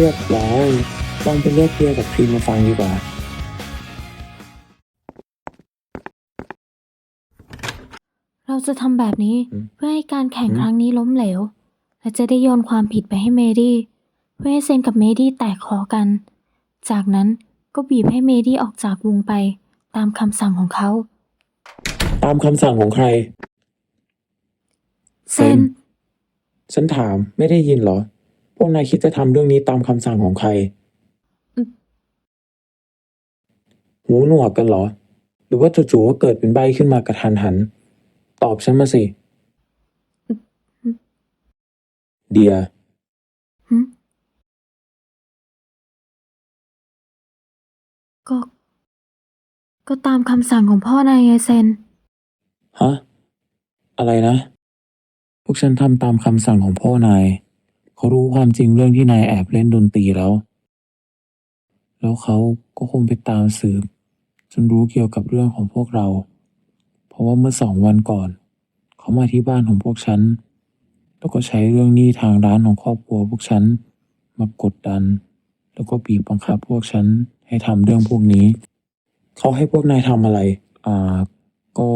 รียบร้อยลองไปเรียกเดียกับครีมมาฟังดีกว่า เราจะทำแบบนี้อืม เพื่อให้การแข่งอืมครั้งนี้ล้มเหลว และจะได้โยนความผิดไปให้เมดี้เพื่อให้เซนกับเมดี้แตกคอกัน จากนั้นก็บีบให้เมดี้ออกจากวงไป ตามคำสั่งของเขา ตามคำสั่งของใคร เซน ฉันถามไม่ได้ยินเหรอ พวกนายคิดจะทำเรื่องนี้ตามคำสั่งของใครอืมหูหนวกกันเหรอ หรือว่าจู่ๆก็เกิดเป็นใบขึ้นมากระทันหัน ตอบฉันมาสิ เดีย หึก็ ก็ตามคำสั่งของพ่อนายไงเซน ฮะ อะไรนะ พวกฉันทำตามคำสั่งของพ่อนาย เขารู้ความจริงเรื่องที่นายแอบเล่นดนตรีแล้ว แล้วเขาก็คงไปตามสืบ จนรู้เกี่ยวกับเรื่องของพวกเรา เพราะว่าเมื่อสองวันก่อน เขามาที่บ้านของพวกฉัน แล้วก็ใช้เรื่องหนี้ทางร้านของครอบครัวพวกฉัน มากดดัน แล้วก็บีบบังคับพวกฉันให้ทำเรื่องพวกนี้ เขาให้พวกนายทำอะไร อ่า ก็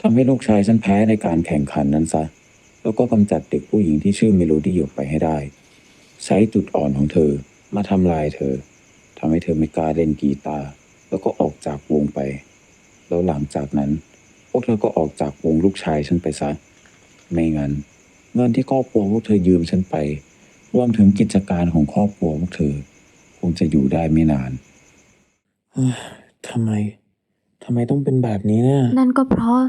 ทำให้ลูกชายฉันแพ้ในการแข่งขันนั้นซะ แล้วก็กำจัดเด็กผู้หญิงที่ชื่อเมโลดี้ออกไปให้ได้ ใช้จุดอ่อนของเธอมาทำลายเธอทำให้เธอไม่กล้าเล่นกีตาร์แล้วก็ออกจากวงไป แล้วหลังจากนั้น พวกเธอก็ออกจากวงลูกชายฉันไปซะ ไม่งั้น เงินที่ครอบครัวพวกเธอยืมฉันไป รวมถึงกิจการของครอบครัวพวกเธอ คงจะอยู่ได้ไม่นานทำไม ทำไมต้องเป็นแบบนี้เนี่ย นั่นก็เพราะ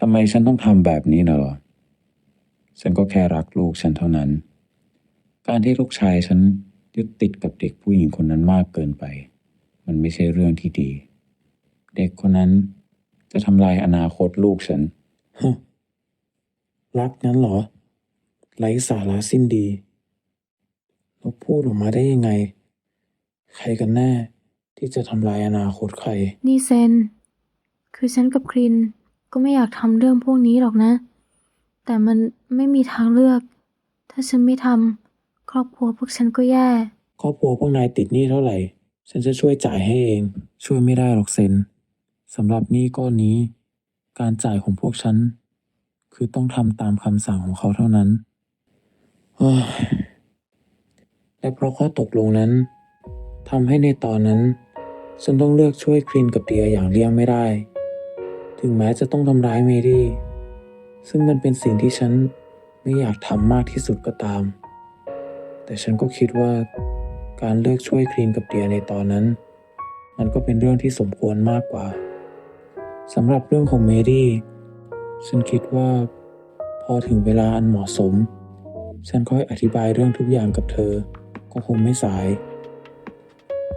ทำไมฉันต้องทำแบบนี้นะเหรอ ฉันก็แค่รักลูกฉันเท่านั้น การที่ลูกชายฉันยึดติดกับเด็กผู้หญิงคนนั้นมากเกินไป มันไม่ใช่เรื่องที่ดี เด็กคนนั้นจะทำลายอนาคตลูกฉัน ฮะ รักนั้นเหรอ ไร้สาระสิ้นดีแล้วพูดออกมาได้ยังไง ใครกันแน่ ที่จะทำลายอนาคตใคร นี่เซน คือฉันกับคริน ก็ไม่อยากทำเรื่องพวกนี้หรอกนะ แต่มันไม่มีทางเลือก ถ้าฉันไม่ทำครอบครัวพวกฉันก็แย่ ครอบครัวพวกนายติดหนี้เท่าไหร่ ฉันจะช่วยจ่ายให้เอง ช่วยไม่ได้หรอกเซนสำหรับหนี้ก้อนนี้ การจ่ายของพวกฉัน คือต้องทำตามคำสั่งของเขาเท่านั้นเฮ้ยและเพราะข้อตกลงนั้นทำให้ในตอนนั้น ฉันต้องเลือกช่วยครินกับเดียอย่างเลี่ยงไม่ได้ ถึงแม้จะต้องทำร้ายเมดี้ซึ่งมันเป็นสิ่งที่ฉันไม่อยากทำมากที่สุดก็ตาม แต่ฉันก็คิดว่าการเลือกช่วยครีนกับเดียในตอนนั้น มันก็เป็นเรื่องที่สมควรมากกว่าสำหรับเรื่องของเมดี้ฉันคิดว่า พอถึงเวลาอันเหมาะสม ฉันค่อยอธิบายเรื่องทุกอย่างกับเธอ ก็คงไม่สาย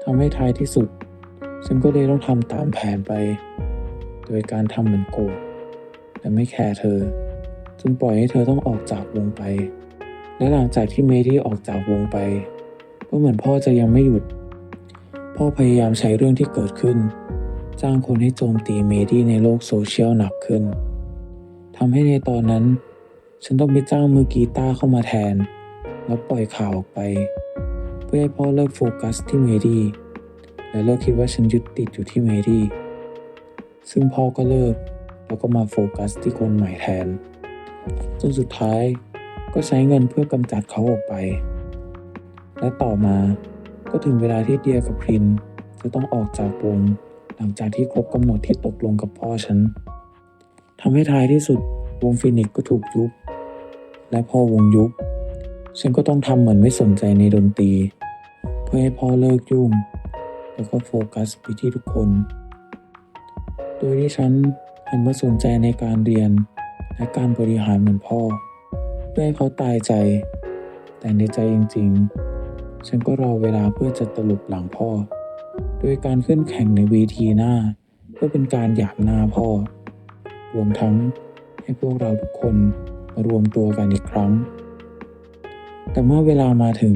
ทำให้ท้ายที่สุด ฉันก็เลยต้องทำตามแผนไป โดยการทำเหมือนโกรธและไม่แคร์เธอจนปล่อยให้เธอต้องออกจากวงไป และหลังจากที่เมดี้ออกจากวงไป ก็เหมือนพ่อจะยังไม่หยุด พ่อพยายามใช้เรื่องที่เกิดขึ้น จ้างคนให้โจมตีเมดี้ในโลกโซเชียลหนักขึ้นทำให้ในตอนนั้น ฉันต้องไปจ้างมือกีตาร์เข้ามาแทน แล้วปล่อยข่าวออกไป เพื่อให้พ่อเลิกโฟกัสที่เมดี้และเลิกคิดว่าฉันยึดติดอยู่ที่เมดี้ ซึ่งพ่อก็เลิก แล้วก็มาโฟกัสที่คนใหม่แทน จนสุดท้ายก็ใช้เงินเพื่อกำจัดเขาออกไป และต่อมาก็ถึงเวลาที่เดียกับพรินจะต้องออกจากวงหลังจากที่ครบกำหนดที่ตกลงกับพ่อฉันทำให้ท้ายที่สุดวงฟินิกซ์ก็ถูกยุบ และพอวงยุบ ฉันก็ต้องทำเหมือนไม่สนใจในดนตรี เพื่อให้พ่อเลิกยุ่ง แล้วก็โฟกัสไปที่ทุกคน โดยที่ฉันหันมาสนใจในการเรียน และการบริหารเหมือนพ่อเพื่อให้เขาตายใจ แต่ในใจจริงๆ ฉันก็รอเวลาเพื่อจะตลบหลังพ่อ โดยการขึ้นแข่งในเวทีหน้า เพื่อเป็นการหยามหน้าพ่อ รวมทั้งให้พวกเราทุกคนมารวมตัวกันอีกครั้ง แต่เมื่อเวลามาถึง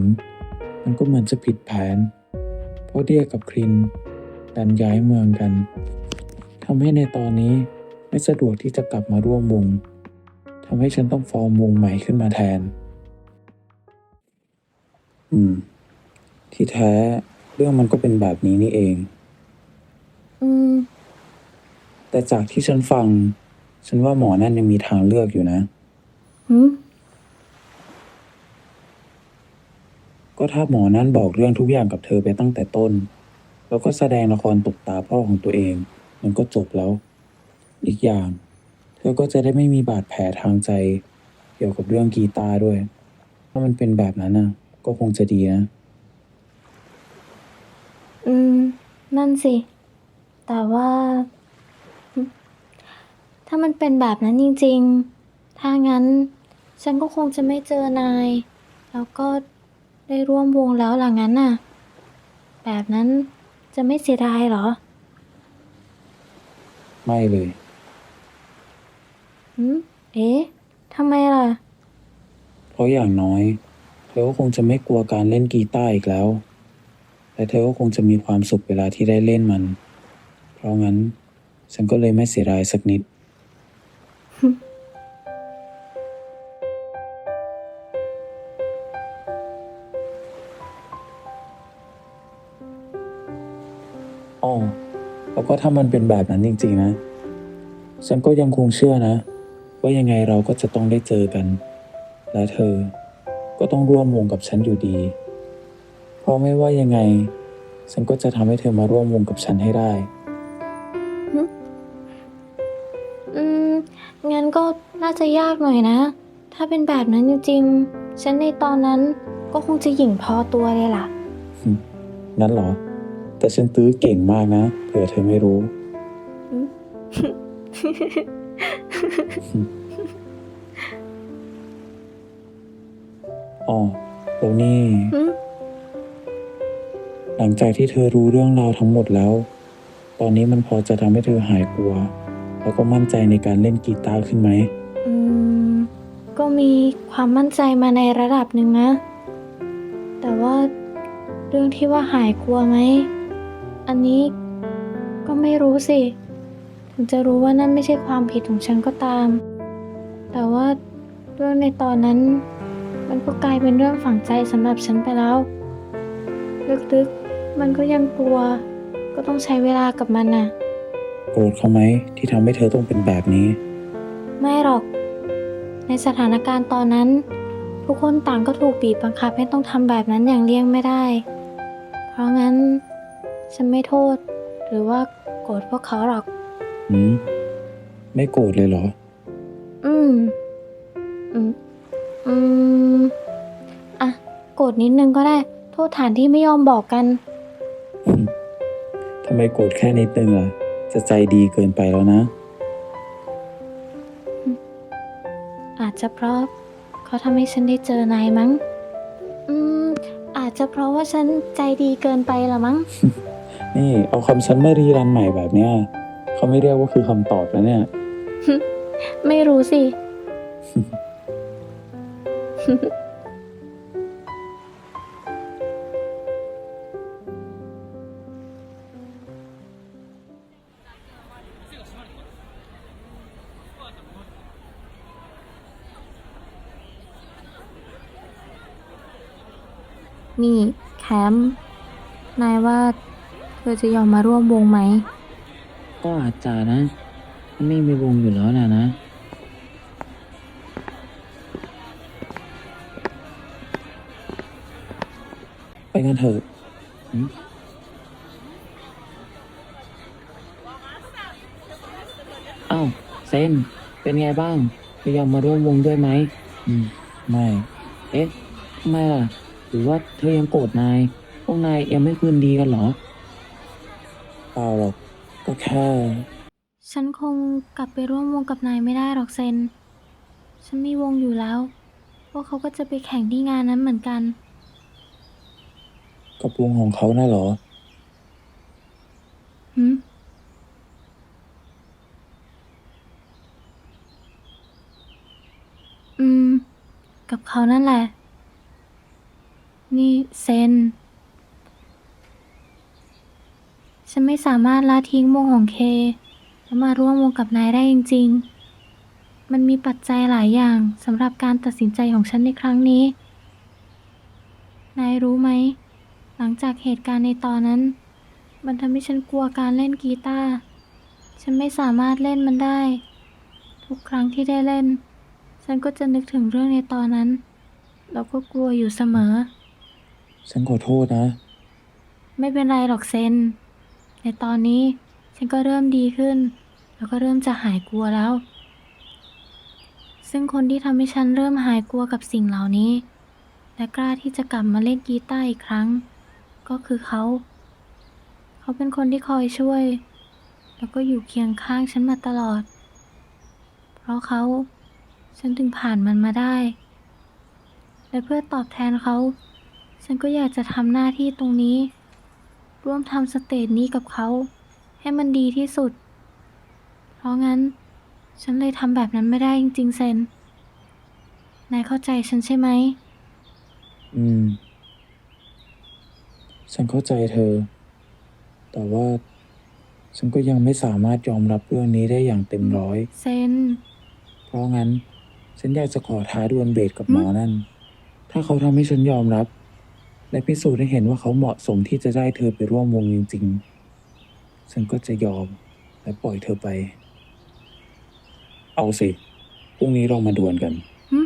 มันก็เหมือนจะผิดแผน เพราะเดียกับครินดันย้ายเมืองกัน ทำให้ในตอนนี้ไม่สะดวกที่จะกลับมาร่วมวงทำให้ฉันต้องฟอร์มวงใหม่ขึ้นมาแทน อืม ที่แท้เรื่องมันก็เป็นแบบนี้นี่เอง อืม แต่จากที่ฉันฟัง ฉันว่าหมอนั่นยังมีทางเลือกอยู่นะ หืมก็ถ้าหมอนั่นบอกเรื่องทุกอย่างกับเธอไปตั้งแต่ต้น แล้วก็แสดงละครตบตาพ่อของตัวเอง มันก็จบแล้ว อีกอย่าง เธอก็จะได้ไม่มีบาดแผลทางใจ เกี่ยวกับเรื่องกีตาร์ด้วย ถ้ามันเป็นแบบนั้นน่ะ ก็คงจะดีนะ อืม นั่นสิ แต่ว่า ถ้ามันเป็นแบบนั้นจริง ๆ ถ้างั้น ฉันก็คงจะไม่เจอนาย แล้วก็ได้ร่วมวงแล้วหล่ะงั้นน่ะ แบบนั้นจะไม่เสียดายเหรอ ไม่เลย หืมเอ๊ะทำไมล่ะ เพราะอย่างน้อย เธอก็คงจะไม่กลัวการเล่นกีตาร์อีกแล้ว และเธอก็คงจะมีความสุขเวลาที่ได้เล่นมัน เพราะงั้น ฉันก็เลยไม่เสียดายสักนิดอ๋ ก็ถ้ามันเป็นแบบนั้นจริง ๆ นะ ฉันก็ยังคงเชื่อนะ ว่ายังไงเราก็จะต้องได้เจอกัน และเธอก็ต้องร่วมวงกับฉันอยู่ดี เพราะไม่ว่ายังไง ฉันก็จะทำให้เธอมาร่วมวงกับฉันให้ได้ อืม งั้นก็น่าจะยากหน่อยนะ ถ้าเป็นแบบนั้นจริงๆ ฉันในตอนนั้นก็คงจะหยิ่งพอตัวเลยล่ะนั้นเหรอ แต่ฉันตื้อเก่งมากนะเผื่อเธอไม่รู้ อ๋อแล้วนี่ หลังจากที่เธอรู้เรื่องราวทั้งหมดแล้ว ตอนนี้มันพอจะทำให้เธอหายกลัว แล้วก็มั่นใจในการเล่นกีตาร์ขึ้นไหม อืม ก็มีความมั่นใจมาในระดับหนึ่งนะ แต่ว่าเรื่องที่ว่าหายกลัวไหม อันนี้ก็ไม่รู้สิ ถึงจะรู้ว่านั่นไม่ใช่ความผิดของฉันก็ตาม แต่ว่าเรื่องในตอนนั้น มันก็กลายเป็นเรื่องฝังใจสำหรับฉันไปแล้ว ลึกๆ มันก็ยังกลัว ก็ต้องใช้เวลากับมันน่ะ โกรธเขาไหมที่ทำให้เธอต้องเป็นแบบนี้ ไม่หรอก ในสถานการณ์ตอนนั้น ทุกคนต่างก็ถูกบีบบังคับให้ต้องทำแบบนั้นอย่างเลี่ยงไม่ได้ เพราะงั้น ฉันไม่โทษ หรือว่าโกรธพวกเขาหรอก หืมไม่โกรธเลยเหรอ อืม อืม อืม อะ โกรธนิดนึงก็ได้ โทษฐานที่ไม่ยอมบอกกัน ทำไมโกรธแค่นิดนึงล่ะ จะใจดีเกินไปแล้วนะ อาจจะเพราะเขาทำให้ฉันได้เจอนายมั้ง อืม อาจจะเพราะว่าฉันใจดีเกินไปละมั้ง นี่เอาคำฉันมารีรันใหม่แบบเนี้ยเขาไม่เรียกว่าคือคำตอบแล้วเนี่ย ไม่รู้สิ นี่แคมป์นายว่า ธอจะยอมมาร่วมวงไหม ก็อาจจะนะมันไม่มีวงอยู่แล้วนะนะ ไปกันเถอะหืมอ้าวเซนเป็นไงบ้างจะยอมมาร่วมวงด้วยไหมอืม ไม่ เอ๊ะทำไมล่ะ หรือว่าเธอยังโกรธนาย พวกนายยังไม่คืนดีกันเหรอ ล่าหรอก ก็แค่ ฉันคงกลับไปร่วมวงกับนายไม่ได้หรอกเซน ฉันมีวงอยู่แล้ว พวกเขาก็จะไปแข่งที่งานนั้นเหมือนกัน กับวงของเขาน่ะเหรอ หืม อืม กับเขานั่นแหละ นี่เซน ฉันไม่สามารถละทิ้งวงของเค แล้วมาร่วมวงกับนายได้จริง ๆ มันมีปัจจัยหลายอย่างสำหรับการตัดสินใจของฉันในครั้งนี้ นายรู้ไหม หลังจากเหตุการณ์ในตอนนั้น มันทำให้ฉันกลัวการเล่นกีตาร์ ฉันไม่สามารถเล่นมันได้ ทุกครั้งที่ได้เล่น ฉันก็จะนึกถึงเรื่องในตอนนั้นแล้วก็กลัวอยู่เสมอ ฉันขอโทษนะ ไม่เป็นไรหรอกเซน ในตอนนี้ฉันก็เริ่มดีขึ้น แล้วก็เริ่มจะหายกลัวแล้ว ซึ่งคนที่ทำให้ฉันเริ่มหายกลัวกับสิ่งเหล่านี้ และกล้าที่จะกลับมาเล่นกีตาร์อีกครั้ง ก็คือเขา เขาเป็นคนที่คอยช่วย แล้วก็อยู่เคียงข้างฉันมาตลอด เพราะเขาฉันถึงผ่านมันมาได้ และเพื่อตอบแทนเขา ฉันก็อยากจะทำหน้าที่ตรงนี้ ร่วมทำสเตจนี้กับเขา ให้มันดีที่สุด เพราะงั้น ฉันเลยทำแบบนั้นไม่ได้จริงๆเซน นายเข้าใจฉันใช่ไหม อืม ฉันเข้าใจเธอ แต่ว่า ฉันก็ยังไม่สามารถยอมรับเรื่องนี้ได้อย่างเต็มร้อย เซน เพราะงั้น ฉันอยากจะขอท้าดวลเบสกับหมอนั่น ถ้าเขาทำให้ฉันยอมรับ และพิสูจน์ให้เห็นว่าเขาเหมาะสมที่จะได้เธอไปร่วมวงจริงๆ ฉันก็จะยอมและปล่อยเธอไป เอาสิ พรุ่งนี้เรามาดวลกัน หึ